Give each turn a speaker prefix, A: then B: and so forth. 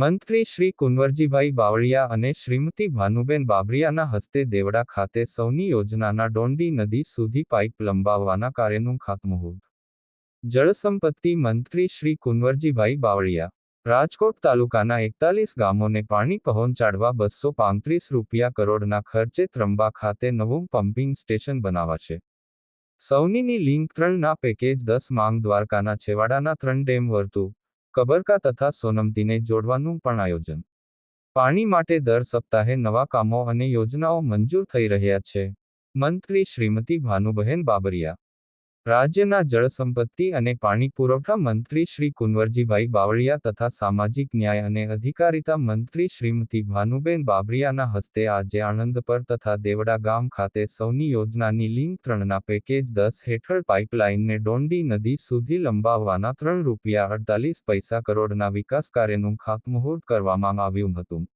A: મંત્રી શ્રી કુંવરજીભાઈ બાવળિયા અને શ્રીમતી ભાનુબેન બાબરિયાના હસ્તે દેવડા ખાતે સૌની યોજનાના ડોંડી નદી સુધી પાઇપ લંબાવવાના કાર્યનું ખાતમુહૂર્ત. જળસંપત્તિ મંત્રી શ્રી કુંવરજીભાઈ બાવળિયા. રાજકોટ તાલુકાના એકતાલીસ ગામોને પાણી પહોંચાડવા બસો પાંત્રીસ રૂપિયા કરોડના ખર્ચે ત્રંબા ખાતે નવું પમ્પિંગ સ્ટેશન બનાવાશે. સૌનીની લિંક ત્રણના પેકેજ દસ માંગ દ્વારકાના છેવાડાના ત્રણ ડેમ વર્તુ કબરકા તથા સોનમતીને જોડવાનું પણ આયોજન. પાણી માટે દર સપ્તાહે નવા કામો અને યોજનાઓ મંજૂર થઈ રહ્યા છે. મંત્રી શ્રીમતી ભાનુબહેન બાબરિયા રાજ્યના જળસંપત્તિ અને પાણી પુરવઠા મંત્રી શ્રી કુંવરજીભાઈ બાવળિયા તથા સામાજિક ન્યાય અને અધિકારિતા મંત્રી શ્રીમતી ભાનુબેન બાબરિયાના હસ્તે આજે આણંદ પર તથા દેવડા ગામ ખાતે સૌની યોજનાની લિંક ત્રણના પેકેજ દસ હેઠળ પાઇપલાઇનને ડોંડી નદી સુધી લંબાવવાના ત્રણ રૂપિયા અડતાલીસ પૈસા કરોડના વિકાસ કાર્યનું ખાતમુહૂર્ત કરવામાં આવ્યું હતું.